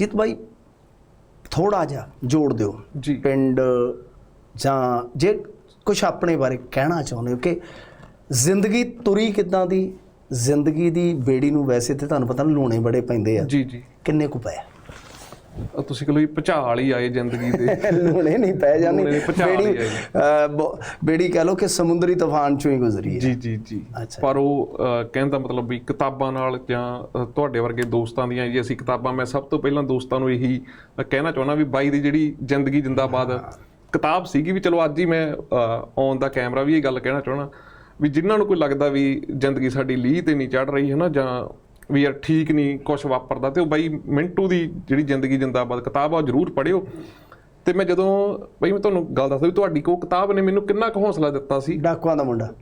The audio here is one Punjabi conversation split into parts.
ਜਿਤ ਬਾਈ ਥੋੜਾ ਜਿਹਾ ਜੋੜ ਦਿਓ। ਜੀ। ਪਿੰਡ ਜਾਂ ਜੇ ਕੁਝ ਆਪਣੇ ਬਾਰੇ ਕਹਿਣਾ ਚਾਹੁੰਦੇ ਹੋ ਕਿ ਜ਼ਿੰਦਗੀ ਤੁਰੀ ਕਿੱਦਾਂ ਦੀ ਜ਼ਿੰਦਗੀ ਦੀ ਬੇੜੀ ਨੂੰ ਵੈਸੇ ਤੇ ਤੁਹਾਨੂੰ ਪਤਾ ਲੂਣੇ ਬੜੇ ਪੈਂਦੇ ਆ। ਜੀ ਜੀ। ਕਿੰਨੇ ਕੁ ਪਏ ਅ, ਤੁਸੀਂ ਕਹ ਲੋ ਭੁਚਾਲ ਹੀ ਆਏ ਜ਼ਿੰਦਗੀ ਦੇ। ਲੂਣੇ ਨਹੀਂ ਪੈ ਜਾਂਦੇ। ਲੂਣੇ ਭੁਚਾਲ ਹੀ ਬੇੜੀ। ਅਹ, ਬ- ਬੇੜੀ ਕਹ ਲੋ ਕਿ ਸਮੁੰਦਰੀ ਤੂਫਾਨ ਚੋਂ ਹੀ ਗੁਜ਼ਰੀ ਹੈ। ਜੀ ਜੀ ਜੀ। ਅੱਛਾ। ਪਰ ਉਹ ਅ, ਕਹਿਣ ਦਾ ਮਤਲਬ ਵੀ ਕਿਤਾਬਾਂ ਨਾਲ ਜਾਂ ਤੁਹਾਡੇ ਵਰਗੇ ਦੋਸਤਾਂ ਦੀਆਂ ਜੀ ਅਸੀਂ ਕਿਤਾਬਾਂ ਮੈਂ ਸਭ ਤੋਂ ਪਹਿਲਾਂ ਦੋਸਤਾਂ ਨੂੰ ਇਹੀ ਕਹਿਣਾ ਚਾਹੁੰਦਾ ਵੀ ਬਾਈ ਦੀ ਜਿਹੜੀ ਜ਼ਿੰਦਗੀ ਜਿੰਦਾਬਾਦ ਕਿਤਾਬ ਸੀਗੀ ਵੀ ਚਲੋ ਅੱਜ ਹੀ ਮੈਂ ਔਨ ਦਾ ਕੈਮਰਾ ਵੀ ਇਹ ਗੱਲ ਕਹਿਣਾ ਚਾਹੁੰਦਾ ਵੀ ਜਿਨ੍ਹਾਂ ਨੂੰ ਕੋਈ ਲੱਗਦਾ ਵੀ ਜ਼ਿੰਦਗੀ ਸਾਡੀ ਲੀਹ ਤੇ ਨਹੀਂ ਚੜ ਰਹੀ ਹੈ ਨਾ ਜਾਂ ਵੀ ਯਾਰ ਠੀਕ ਨਹੀਂ ਕੁਝ ਵਾਪਰਦਾ ਤੇ ਉਹ ਬਾਈ ਮਿੰਟੂ ਦੀ ਜਿਹੜੀ ਜ਼ਿੰਦਗੀ ਜਿੰਦਾਬਾਦ ਕਿਤਾਬ ਆ ਉਹ ਜ਼ਰੂਰ ਪੜਿਓ ਤੇ ਮੈਂ ਜਦੋਂ ਬਈ ਮੈਂ ਤੁਹਾਨੂੰ ਗੱਲ ਦੱਸਦਾ ਵੀ ਤੁਹਾਡੀ ਕੋ ਕਿਤਾਬ ਨੇ ਮੈਨੂੰ ਕਿੰਨਾ ਕੁ ਹੌਸਲਾ ਦਿੱਤਾ ਸੀ। ਡਾਕੂਆਂ ਦਾ ਮੁੰਡਾ।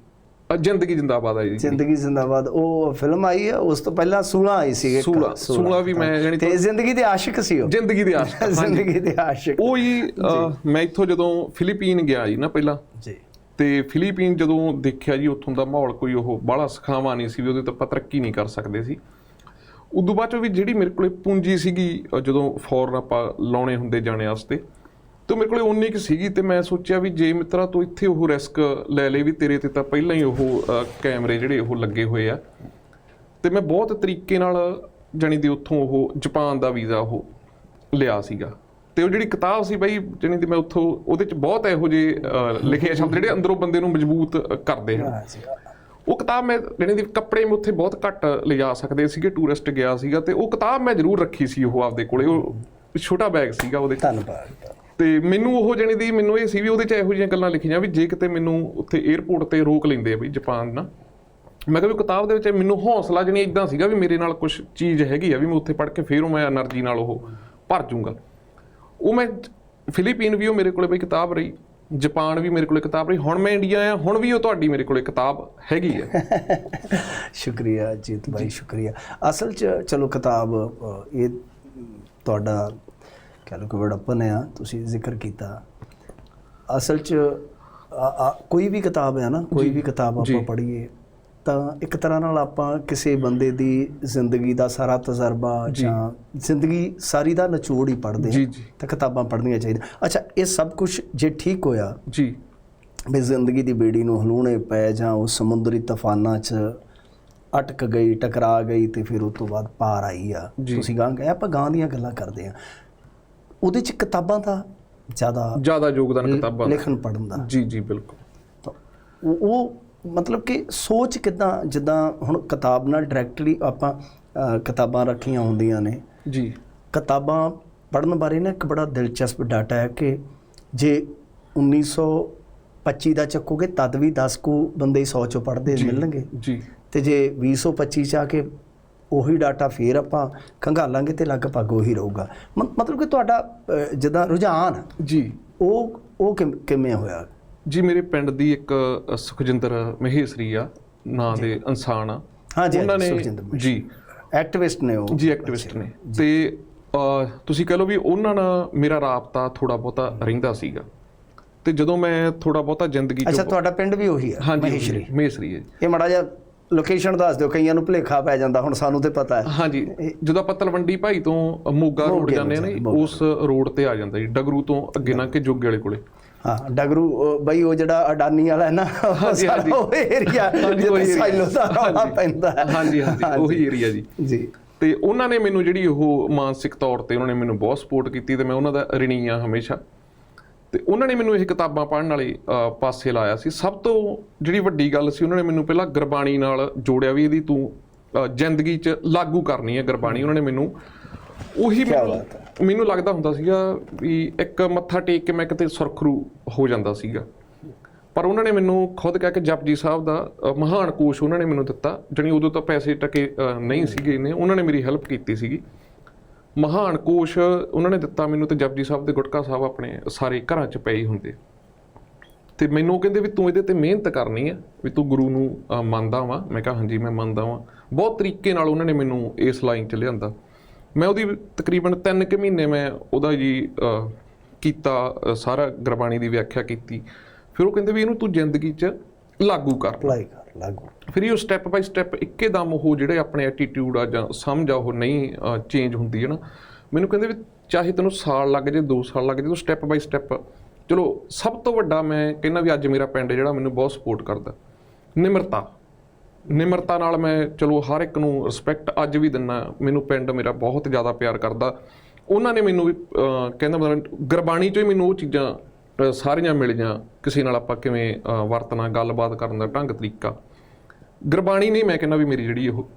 ਜ਼ਿੰਦਗੀ ਜਿੰਦਾਬਾਦ ਆ ਜੀ। ਜ਼ਿੰਦਗੀ ਜ਼ਿੰਦਾਬਾਦ ਉਹ ਫਿਲਮ ਆਈ ਹੈ ਉਸ ਤੋਂ ਪਹਿਲਾਂ ਸੂਲਾ ਆਈ ਸੀ ਇੱਕ। ਸੂਲਾ- ਸੂਲਾ ਵੀ ਮੈਂ ਜਾਣੀ ਤੇ ਜ਼ਿੰਦਗੀ ਦੇ ਆਸ਼ਿਕ ਸੀ ਉਹ। ਜ਼ਿੰਦਗੀ ਦੇ ਆਸ਼ਕ। ਜ਼ਿੰਦਗੀ ਦੇ ਆਸ਼ਿਕ। ਉਹ ਹੀ ਮੈਂ ਇੱਥੋਂ ਜਦੋਂ ਫਿਲੀਪੀਨ ਗਿਆ ਜੀ ਨਾ ਪਹਿਲਾਂ ਜੀ। ਤੇ ਫਿਲੀਪੀਨ ਜਦੋਂ ਦੇਖਿਆ ਜੀ ਉੱਥੋਂ ਦਾ ਮਾਹੌਲ ਕੋਈ ਉਹ ਬਾਹਲਾ ਸਖਾਵਾ ਨਹੀਂ ਸੀ ਵੀ ਉਹਦੇ ਤੋਂ ਤਰੱਕੀ ਨਹੀਂ ਕਰ ਸਕਦੇ ਸੀ। ਉਦੋਂ ਬਾਅਦ ਚੋਂ ਵੀ ਜਿਹੜੀ ਮੇਰੇ ਕੋਲੇ ਪੂੰਜੀ ਸੀਗੀ ਜਦੋਂ ਫੋਰਨ ਆਪਾਂ ਲਾਉਣੇ ਹੁੰਦੇ ਜਾਣੇ ਵਾਸਤੇ, ਤੇ ਮੇਰੇ ਕੋਲੇ ਉਨੀ ਕੁ ਸੀਗੀ ਤੇ ਮੈਂ ਸੋਚਿਆ ਵੀ ਜੇ ਮਿੱਤਰਾ ਤੂੰ ਇੱਥੇ ਉਹ ਰਿਸਕ ਲੈ ਲੈ ਵੀ ਤੇਰੇ ਤੇ ਤਾਂ ਪਹਿਲਾਂ ਹੀ ਉਹ ਕੈਮਰੇ ਜਿਹੜੇ ਉਹ ਲੱਗੇ ਹੋਏ ਆ। ਤੇ ਮੈਂ ਬਹੁਤ ਤਰੀਕੇ ਨਾਲ ਜਾਣੀ ਦੀ ਉੱਥੋਂ ਉਹ ਜਾਪਾਨ ਦਾ ਵੀਜ਼ਾ ਉਹ ਲਿਆ ਸੀਗਾ। ਤੇ ਉਹ ਜਿਹੜੀ ਕਿਤਾਬ ਸੀ ਬਈ, ਜਾਣੀ ਦੀ ਮੈਂ ਉੱਥੋਂ ਉਹਦੇ ਚ ਬਹੁਤ ਇਹੋ ਜਿਹੇ ਲਿਖੇ ਸ਼ਬਦ ਜਿਹੜੇ ਅੰਦਰੋਂ ਬੰਦੇ ਨੂੰ ਮਜ਼ਬੂਤ ਕਰਦੇ ਹਨ। ਉਹ ਕਿਤਾਬ ਮੈਂ ਜਿਹੜੇ ਦੀ ਕੱਪੜੇ ਮੈਂ ਉੱਥੇ ਬਹੁਤ ਘੱਟ ਲਿਜਾ ਸਕਦੇ ਸੀਗੇ ਟੂਰਿਸਟ ਗਿਆ ਸੀਗਾ ਤੇ ਉਹ ਕਿਤਾਬ ਮੈਂ ਜ਼ਰੂਰ ਰੱਖੀ ਸੀ ਉਹ ਆਪਦੇ ਕੋਲੇ ਉਹ ਛੋਟਾ ਬੈਗ ਸੀਗਾ ਉਹਦੇ ਧੰਨਵਾਦ। ਤੇ ਮੈਨੂੰ ਉਹ ਜਣੇ ਦੀ ਮੈਨੂੰ ਇਹ ਸੀ ਵੀ ਉਹਦੇ ਚ ਇਹੋ ਜਿਹੀਆਂ ਗੱਲਾਂ ਲਿਖੀਆਂ ਵੀ ਜੇ ਕਿਤੇ ਮੈਨੂੰ ਉੱਥੇ 에어ਪੋਰਟ ਤੇ ਰੋਕ ਲੈਂਦੇ ਆ ਵੀ ਜਾਪਾਨ ਨਾ। ਮੈਂ ਕਿਹਾ ਵੀ ਕਿਤਾਬ ਦੇ ਵਿੱਚ ਮੈਨੂੰ ਹੌਸਲਾ ਜਣੀ ਇਦਾਂ ਸੀਗਾ ਵੀ ਮੇਰੇ ਨਾਲ ਕੁਝ ਚੀਜ਼ ਹੈਗੀ ਆ ਵੀ ਮੈਂ ਉੱਥੇ ਪੜ੍ਹ ਕੇ ਫੇਰ ਉਹ ਮੈਂ એનર્ਜੀ ਨਾਲ ਉਹ ਭਰ ਜੂੰਗਾ। ਉਹ ਮੈਂ ਫਿਲੀਪੀਨ ਵੀ ਉਹ ਮੇਰੇ ਕੋਲੇ ਬਈ ਕਿਤਾਬ ਰਹੀ। ਜਾਪਾਨ ਵੀ ਮੇਰੇ ਕੋਲੇ ਕਿਤਾਬ ਰਹੀ ਹੁਣ ਮੈਂ ਇੰਡੀਆ ਆ ਹੁਣ ਵੀ ਉਹ ਤੁਹਾਡੀ ਮੇਰੇ ਕੋਲੇ ਕਿਤਾਬ ਹੈਗੀ ਆ ਸ਼ੁਕਰੀਆ ਜੀਤ ਭਾਈ ਸ਼ੁਕਰੀਆ। ਅਸਲ ਚ ਚਲੋ ਕਿਤਾਬ ਇਹ ਤੁਹਾਡਾ ਕਹ ਲਓ ਕਿ ਵਡਪਨ ਆ ਤੁਸੀਂ ਜ਼ਿਕਰ ਕੀਤਾ। ਅਸਲ ਚ ਕੋਈ ਵੀ ਕਿਤਾਬ ਹੈ ਨਾ ਕੋਈ ਵੀ ਕਿਤਾਬ ਆਪਾਂ ਪੜ੍ਹੀਏ ਤਾਂ ਇੱਕ ਤਰ੍ਹਾਂ ਨਾਲ ਆਪਾਂ ਕਿਸੇ ਬੰਦੇ ਦੀ ਜ਼ਿੰਦਗੀ ਦਾ ਸਾਰਾ ਤਜਰਬਾ ਜਾਂ। ਜ਼ਿੰਦਗੀ ਸਾਰੀ ਦਾ ਨਿਚੋੜ ਹੀ ਪੜ੍ਹਦੇ ਜੀ ਤਾਂ ਕਿਤਾਬਾਂ ਪੜ੍ਹਨੀਆਂ ਚਾਹੀਦੀਆਂ। ਅੱਛਾ ਇਹ ਸਭ ਕੁਝ ਜੇ ਠੀਕ ਹੋਇਆ ਜੀ। ਵੀ ਜ਼ਿੰਦਗੀ ਦੀ ਬੇੜੀ ਨੂੰ ਹਲੂਣੇ ਪੈ ਜਾਂ ਉਹ ਸਮੁੰਦਰੀ ਤੂਫਾਨਾਂ 'ਚ ਅਟਕ ਗਈ ਟਕਰਾ ਗਈ ਤੇ ਫਿਰ ਉਸ ਤੋਂ ਬਾਅਦ ਪਾਰ ਆਈ ਆ। ਤੁਸੀਂ ਗਾਂ ਗਏ ਆਪਾਂ ਗਾਂ ਦੀਆਂ ਗੱਲਾਂ ਕਰਦੇ ਆ ਉਹਦੇ 'ਚ ਕਿਤਾਬਾਂ ਦਾ ਜ਼ਿਆਦਾ ਜ਼ਿਆਦਾ ਯੋਗਦਾਨ ਕਿਤਾਬਾਂ। ਲਿਖਣ ਪੜਨ ਦਾ। ਜੀ ਜੀ ਬਿਲਕੁਲ। ਉਹ ਮਤਲਬ ਕਿ ਸੋਚ ਕਿਦਾਂ ਜਿੱਦਾਂ ਹੁਣ ਕਿਤਾਬ ਨਾਲ ਡਾਇਰੈਕਟਲੀ ਆਪਾਂ ਕਿਤਾਬਾਂ ਰੱਖੀਆਂ ਹੁੰਦੀਆਂ ਨੇ। ਜੀ। ਕਿਤਾਬਾਂ ਪੜਨ ਬਾਰੇ ਨਾ ਇੱਕ ਬੜਾ ਦਿਲਚਸਪ ਡਾਟਾ ਹੈ ਕਿ ਜੇ 1925 ਦਾ ਚੱਕੋਗੇ ਤਦ ਵੀ 10 ਕੁ ਬੰਦੇ 100 ਚੋਂ ਪੜਦੇ। ਮਿਲਣਗੇ। ਜੀ। ਤੇ ਜੇ 2025 ਚ ਆ ਕੇ ਉਹੀ ਡਾਟਾ ਫੇਰ ਆਪਾਂ ਖੰਗਾਲਾਂਗੇ ਤੇ ਲਗਭਗ ਉਹੀ ਰਹੂਗਾ। ਮਤਲਬ ਕਿ ਤੁਹਾਡਾ ਜਿੱਦਾਂ ਰੁਝਾਨ ਜੀ। ਉਹ ਉਹ ਕਿਵੇਂ ਹੋਇਆ? ਜੀ ਮੇਰੇ ਪਿੰਡ ਦੀ ਇੱਕ ਸੁਖਜਿੰਦਰ ਮਹੇਸ਼ਰੀ ਆ ਨਾਂ ਦੇ ਇਨਸਾਨ ਆ। ਹਾਂ ਜੀ, ਉਹਨਾਂ ਹਾਂਜੀ, ਨੇ। ਜੀ। ਐਕਟਿਵਿਸਟ ਨੇ ਉਹ। ਜੀ ਐਕਟਿਵਿਸਟ ਨੇ। ਤੇ ਤੁਸੀਂ ਕਹ ਲਓ ਵੀ ਉਹਨਾਂ ਨਾਲ ਮੇਰਾ ਰਾਬਤਾ ਥੋੜਾ ਬਹੁਤਾ ਰਹਿੰਦਾ ਸੀਗਾ। ਤੇ ਜਦੋਂ ਮੈਂ ਥੋੜਾ ਬਹੁਤਾ ਜ਼ਿੰਦਗੀ ਅੱਛਾ ਚੋਂ ਤੁਹਾਡਾ ਪਿੰਡ ਵੀ ਉਹੀ ਹੈ ਹਾਂਜੀ ਮਹੇਸ਼ਰੀ। ਮਹੇਸ਼ਰੀ ਹੈ। ਇਹ ਮੜਾ ਜਿਹਾ ਲੋਕੇਸ਼ਨ ਦੱਸ ਦਿਓ ਕਈਆਂ ਨੂੰ ਭੁਲੇਖਾ ਪੈ ਜਾਂਦਾ ਹੁਣ ਸਾਨੂੰ ਤੇ ਪਤਾ ਹੈ। ਹਾਂਜੀ ਜਦੋਂ ਆਪਾਂ ਤਲਵੰਡੀ ਭਾਈ ਤੋਂ ਮੋਗਾ ਰੋਡ ਜਾਂਦੇ ਆ ਨਾ। ਉਸ ਰੋਡ ਤੇ ਆ ਜਾਂਦਾ ਜੀ ਡਗਰੂ ਤੋਂ ਅੱਗੇ ਨਾ ਕਿ ਜੋਗੇ ਵਾਲੇ ਕੋਲੇ। ਹਾਂ ਡਗਰੂ ਬਈ ਉਹ ਜਿਹੜਾ ਅਡਾਨੀ ਵਾਲਾ ਹੈ ਨਾ ਉਹ ਸਾਰਾ ਏਰੀਆ ਜਿੱਥੇ। ਸਾਈਲੋ ਦਾ ਰੌਲਾ ਹਾਂਜੀ। ਪੈਂਦਾ ਹੈ। ਹਾਂਜੀ ਹਾਂਜੀ ਉਹੀ ਏਰੀਆ ਜੀ। ਜੀ। ਤੇ ਉਹਨਾਂ ਨੇ ਮੈਨੂੰ ਜਿਹੜੀ ਉਹ ਮਾਨਸਿਕ ਤੌਰ ਤੇ ਉਹਨਾਂ ਨੇ ਮੈਨੂੰ ਬਹੁਤ ਸਪੋਰਟ ਕੀਤੀ ਤੇ ਮੈਂ ਉਹਨਾਂ ਦਾ ਰਿਣੀ ਆ ਹਮੇਸ਼ਾ। ਤੇ ਉਹਨਾਂ ਨੇ ਮੈਨੂੰ ਇਹ ਕਿਤਾਬਾਂ ਪੜ੍ਹਨ ਵਾਲੇ ਪਾਸੇ ਲਾਇਆ ਸੀ। ਸਭ ਤੋਂ ਜਿਹੜੀ ਵੱਡੀ ਗੱਲ ਸੀ ਉਹਨਾਂ ਨੇ ਮੈਨੂੰ ਪਹਿਲਾਂ ਗੁਰਬਾਣੀ ਨਾਲ ਜੋੜਿਆ ਵੀ ਇਹਦੀ ਤੂੰ ਜ਼ਿੰਦਗੀ 'ਚ ਲਾਗੂ ਕਰਨੀ ਹੈ ਗੁਰਬਾਣੀ। ਉਹਨਾਂ ਨੇ ਮੈਨੂੰ ਉਹੀ ਮੈਨੂੰ- ਮੈਨੂੰ ਲੱਗਦਾ ਹੁੰਦਾ ਸੀਗਾ ਵੀ ਇੱਕ ਮੱਥਾ ਟੇਕ ਕੇ ਮੈਂ ਕਿਤੇ ਸੁਰਖਰੂ ਹੋ ਜਾਂਦਾ ਸੀਗਾ। ਪਰ ਉਹਨਾਂ ਨੇ ਮੈਨੂੰ ਖੁਦ ਕਹਿ ਕੇ ਜਪਜੀ ਸਾਹਿਬ ਦਾ ਮਹਾਨ ਕੋਸ਼ ਉਹਨਾਂ ਨੇ ਮੈਨੂੰ ਦਿੱਤਾ ਜਣੀ ਉਦੋਂ ਤਾਂ ਪੈਸੇ ਟਕੇ ਨਹੀਂ ਸੀਗੇ ਇੰਨੇ। ਉਹਨਾਂ ਨੇ ਮੇਰੀ ਹੈਲਪ ਕੀਤੀ ਸੀਗੀ। ਮਹਾਨ ਕੋਸ਼ ਉਹਨਾਂ ਨੇ ਦਿੱਤਾ ਮੈਨੂੰ ਤੇ ਜਪਜੀ ਸਾਹਿਬ ਦੇ ਗੁਟਕਾ ਸਾਹਿਬ ਆਪਣੇ ਸਾਰੇ ਘਰਾਂ 'ਚ ਪਏ ਹੁੰਦੇ। ਤੇ ਮੈਨੂੰ ਉਹ ਕਹਿੰਦੇ ਵੀ ਤੂੰ ਇਹਦੇ ਤੇ ਮਿਹਨਤ ਕਰਨੀ ਹੈ ਵੀ ਤੂੰ ਗੁਰੂ ਨੂੰ ਮੰਨਦਾ ਵਾਂ। ਮੈਂ ਕਿਹਾ ਹਾਂਜੀ ਮੈਂ ਮੰਨਦਾ ਵਾਂ। ਬਹੁਤ ਤਰੀਕੇ ਨਾਲ ਉਹਨਾਂ ਨੇ ਮੈਨੂੰ ਇਸ ਲਾਈਨ 'ਚ ਲਿਆਂਦਾ। ਮੈਂ ਉਹਦੀ ਤਕਰੀਬਨ 3 ਕੁ ਮਹੀਨੇ ਮੈਂ ਉਹਦਾ ਜੀ ਕੀਤਾ ਸਾਰਾ ਗੁਰਬਾਣੀ ਦੀ ਵਿਆਖਿਆ ਕੀਤੀ। ਫਿਰ ਉਹ ਕਹਿੰਦੇ ਵੀ ਇਹਨੂੰ ਤੂੰ ਜ਼ਿੰਦਗੀ 'ਚ ਲਾਗੂ ਕਰ। ਅਪਲਾਈ ਕਰ ਲਾਗੂ। ਫਿਰ ਇਹ ਸਟੈਪ ਬਾਈ ਸਟੈਪ ਇੱਕੇ ਦਮ ਉਹ ਜਿਹੜੇ ਆਪਣੇ ਐਟੀਟਿਊਡ ਆ ਜਾਂ ਸਮਝ ਆ ਉਹ ਨਹੀਂ ਚੇਂਜ ਹੁੰਦੀ ਹੈ ਨਾ। ਮੈਨੂੰ ਕਹਿੰਦੇ ਵੀ ਚਾਹੇ ਤੈਨੂੰ ਸਾਲ ਲੱਗ ਜੇ 2 ਸਾਲ ਲੱਗ ਜੇ ਤੂੰ ਸਟੈਪ ਬਾਈ ਸਟੈਪ ਚਲੋ ਸਭ ਤੋਂ ਵੱਡਾ ਮੈਂ ਕਹਿੰਦਾ ਵੀ ਅੱਜ ਮੇਰਾ ਪਿੰਡ ਜਿਹੜਾ ਮੈਨੂੰ ਬਹੁਤ ਸਪੋਰਟ ਕਰਦਾ। ਨਿਮਰਤਾ। ਨਿਮਰਤਾ ਨਾਲ ਮੈਂ ਚਲੋ ਹਰ ਇੱਕ ਨੂੰ ਰਿਸਪੈਕਟ ਅੱਜ ਵੀ ਦਿੰਨਾ। ਮੈਨੂੰ ਪਿੰਡ ਮੇਰਾ ਬਹੁਤ ਜ਼ਿਆਦਾ ਪਿਆਰ ਕਰਦਾ। ਉਹਨਾਂ ਨੇ ਮੈਨੂੰ ਵੀ ਕਹਿੰਦਾ ਮਤਲਬ ਗੁਰਬਾਣੀ ਚੋਂ ਹੀ ਮੈਨੂੰ ਉਹ ਚੀਜ਼ਾਂ ਸਾਰੀਆਂ ਮਿਲੀਆਂ। ਕਿਸੇ ਨਾਲ ਆਪਾਂ ਕਿਵੇਂ ਵਰਤਣਾ ਗੱਲਬਾਤ ਕਰਨ ਦਾ ਢੰਗ ਤਰੀਕਾ। ਗੁਰਬਾਣੀ ਨੇ ਮੈਂ ਕਹਿੰਦਾ ਵੀ ਮੇਰੀ ਜਿਹੜੀ ਉਹ।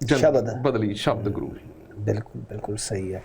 ਬਦਲੀ ਸ਼ਬਦ ਗੁਰੂ। ਬਿਲਕੁਲ ਬਿਲਕੁਲ ਸਹੀ ਹੈ।